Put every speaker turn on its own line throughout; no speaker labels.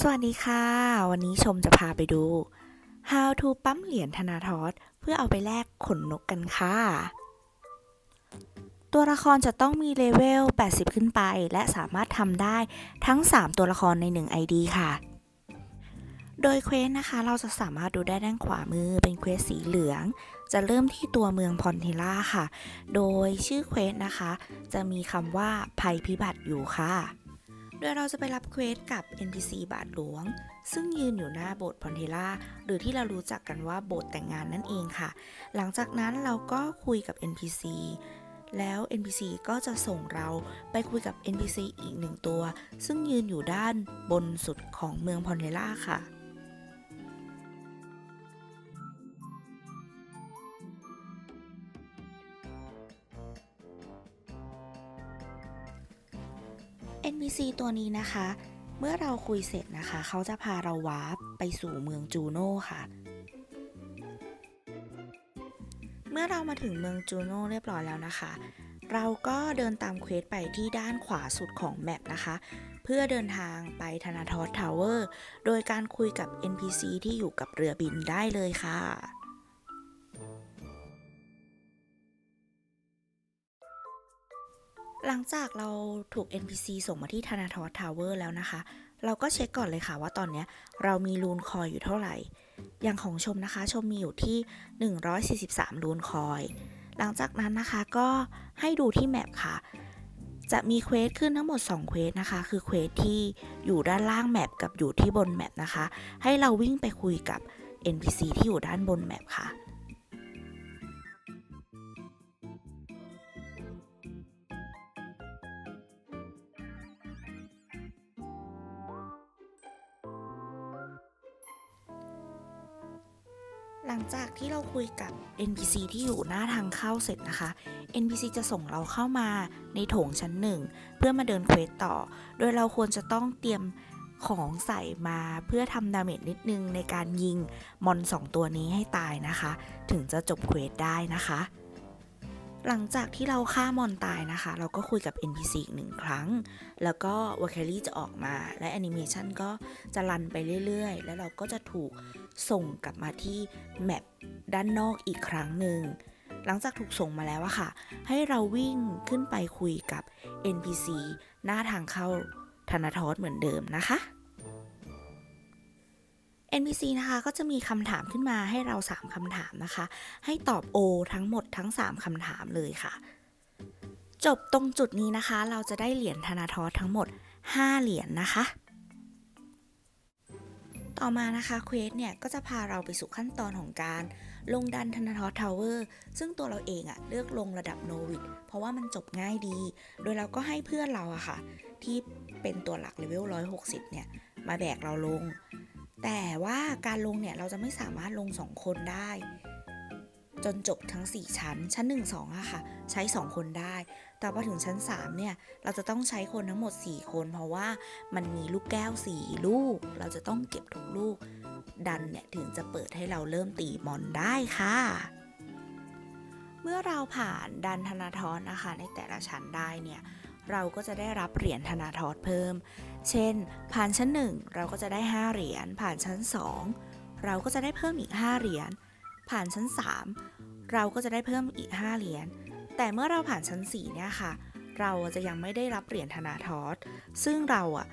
สวัสดีค่ะ วันนี้ชมจะพาไปดู How to ปั๊มเหรียญธนาทอสเพื่อเอาไปแลกขนนกกันค่ะ ตัวละครจะต้องมีเลเวล 80 ขึ้นไป และสามารถทำได้ทั้ง 3 ตัวละครใน 1 ID ค่ะ โดยเควสนะคะ เราจะสามารถดูได้ด้านขวามือเป็นเควสสีเหลือง จะเริ่มที่ตัวเมืองพอนเทล่าค่ะ โดยชื่อเควสนะคะ จะมีคำว่าภัยพิบัติอยู่ค่ะ โดยเราจะไปรับเควสกับ NPC บาทหลวง ซึ่งยืนอยู่หน้าโบสถ์พอนเทล่าหรือที่เรารู้จักกันว่าโบสถ์แต่งงานนั่นเองค่ะ หลังจากนั้นเราก็คุยกับ NPC แล้ว NPC ก็จะส่งเราไปคุยกับ NPC อีกหนึ่งตัว ซึ่งยืนอยู่ด้านบนสุดของเมืองพอนเทล่าค่ะ NPC ตัวนี้นะคะ เมื่อเราคุยเสร็จนะคะ เขาจะพาเราวาร์ปไปสู่เมืองจูโน่ค่ะ เมื่อเรามาถึงเมืองจูโน่เรียบร้อยแล้วนะคะ เราก็เดินตามเควสไปที่ด้านขวาสุดของแมปนะคะ เพื่อเดินทางไปธนาทอสทาวเวอร์ โดยการคุยกับ NPC ที่อยู่กับเรือบินได้เลยค่ะ หลังจากเราถูก NPC ส่งมาที่ธนาทอสทาวเวอร์แล้วนะคะ เราก็เช็คก่อนเลยค่ะว่าตอนนี้เรามีลูนคอยอยู่เท่าไหร่ อย่างของชมนะคะชมมีอยู่ที่ 143 ลูนคอย หลังจากนั้นนะคะก็ให้ดูที่แมปค่ะ จะมีเควสขึ้นทั้งหมด 2 เควสนะคะ คือเควสที่อยู่ด้านล่างแมปกับอยู่ที่บนแมปนะคะ ให้เราวิ่งไปคุยกับ NPC ที่อยู่ด้านบนแมปค่ะ ลังจากที่เราคุยกับ NPC ที่อยู่หน้าทางเข้าเสร็จนะคะ NPC จะส่งเราเข้ามาในโถงชั้นหนึ่งเพื่อมาเดินเควสต่อ โดยเราควรจะต้องเตรียมของใส่มาเพื่อทำดาเมจนิดนึงในการยิงมอน 2 ตัวนี้ให้ตายนะคะ ถึงจะจบเควสได้นะคะ หลังจากที่เราฆ่ามอนตายนะคะ เราก็คุยกับ NPC อีกหนึ่งครั้ง แล้วก็ว a ค a รี่จะออกมาและแอนิเมชันก็จะรันไปเรื่อยๆ แล้วเราก็จะถูก ส่งกลับมาที่แมปด้านนอกอีกครั้งหนึ่ง หลังจากถูกส่งมาแล้วอะค่ะ ให้เราวิ่งขึ้นไปคุยกับ NPC หน้าทางเข้าธนาทอสเหมือนเดิมนะคะ NPC นะคะก็จะมีคำถามขึ้นมาให้เรา 3คำถามนะคะ ให้ตอบ O ทั้งหมดทั้ง 3คำถามเลยค่ะ จบตรงจุดนี้นะคะ เราจะได้เหรียญธนาทอสทั้งหมด 5 เหรียญนะคะ ต่อมานะคะเควสเนี่ยก็จะพาเราไปสู่ขั้นตอนของการลงดันธนทอสทาวเวอร์ซึ่งตัวเราเองอะเลือกลงระดับโนวิดเพราะว่ามันจบง่ายดี โดยเราก็ให้เพื่อนเราอะค่ะ ที่เป็นตัวหลักเลเวล 160 เนี่ย มาแบกเราลง แต่ว่าการลงเนี่ยเราจะไม่สามารถลง 2 คนได้ จนจบทั้ง 4 ชั้น ชั้น 1 2อะค่ะ ใช้ 2 คนได้ แต่พอถึงชั้น 3 เนี่ย เราจะต้องใช้คนทั้งหมด 4 คน เพราะว่ามันมีลูกแก้ว 4 ลูก เราจะต้องเก็บทุกลูก ดันเนี่ย ถึงจะเปิดให้เราเริ่มตีมอนได้ค่ะเมื่อเราผ่านดันธนาทรนะคะในแต่ละชั้นได้เนี่ย เราก็จะได้รับเหรียญธนาทรเพิ่ม เช่น ผ่านชั้น 1 เราก็จะได้ 5 เหรียญผ่านชั้น 2 เราก็จะได้เพิ่มอีก 5 เหรียญ ผ่านชั้น 3 เราก็จะได้เพิ่มอีก 5 เหรียญ แต่เมื่อเราผ่านชั้น 4 เนี่ยค่ะ เราจะยังไม่ได้รับเหรียญธนาทอสซึ่งเราอะ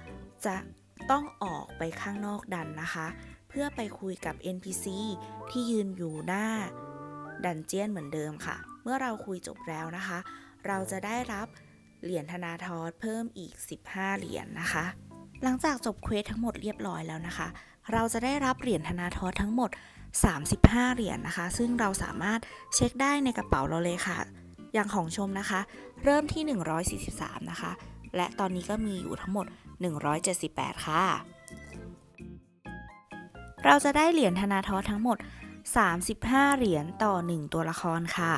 จะต้องออกไปข้างนอกดันนะคะ เพื่อไปคุยกับ NPC ที่ยืนอยู่หน้าดันเจียนเหมือนเดิมค่ะ เมื่อเราคุยจบแล้วนะคะ เราจะได้รับเหรียญธนาทอสเพิ่มอีก 15 เหรียญนะคะ หลังจากจบเควสทั้งหมดเรียบร้อยแล้วนะคะ เราจะได้รับเหรียญธนาทอสทั้งหมด 35 เหรียญนะคะ ซึ่งเราสามารถเช็คได้ในกระเป๋าเราเลยค่ะ อย่างของชมนะคะ เริ่มที่ 143 นะคะ และตอนนี้ก็มีอยู่ทั้งหมด 178 ค่ะ เราจะได้เหรียญธนาทอทั้งหมด 35 เหรียญต่อ 1 ตัวละครค่ะ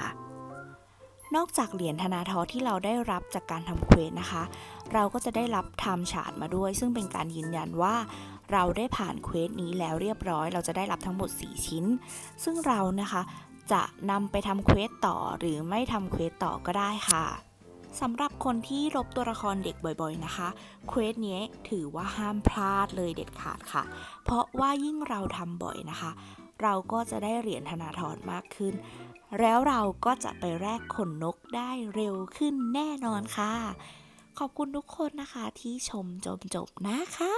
นอกจากเหรียญธนาทอที่เราได้รับจากการทำเควสนะคะ เราก็จะได้รับไทม์ชาร์ตมาด้วย ซึ่งเป็นการยืนยันว่า เราได้ผ่านเควสนี้แล้วเรียบร้อย เราจะได้รับทั้งหมด 4 ชิ้น ซึ่งเรานะคะจะนำไปทำเควสต่อหรือไม่ทำเควสต่อก็ได้ค่ะสำหรับคนที่รบตัวละครเด็กบ่อยๆนะคะ เควสนี้ถือว่าห้ามพลาดเลยเด็ดขาดค่ะ เพราะว่ายิ่งเราทำบ่อยนะคะ เราก็จะได้เหรียญธนาธรมากขึ้น แล้วเราก็จะไปแลกขนนกได้เร็วขึ้นแน่นอนค่ะ ขอบคุณทุกคนนะคะที่ชมจนจบนะคะ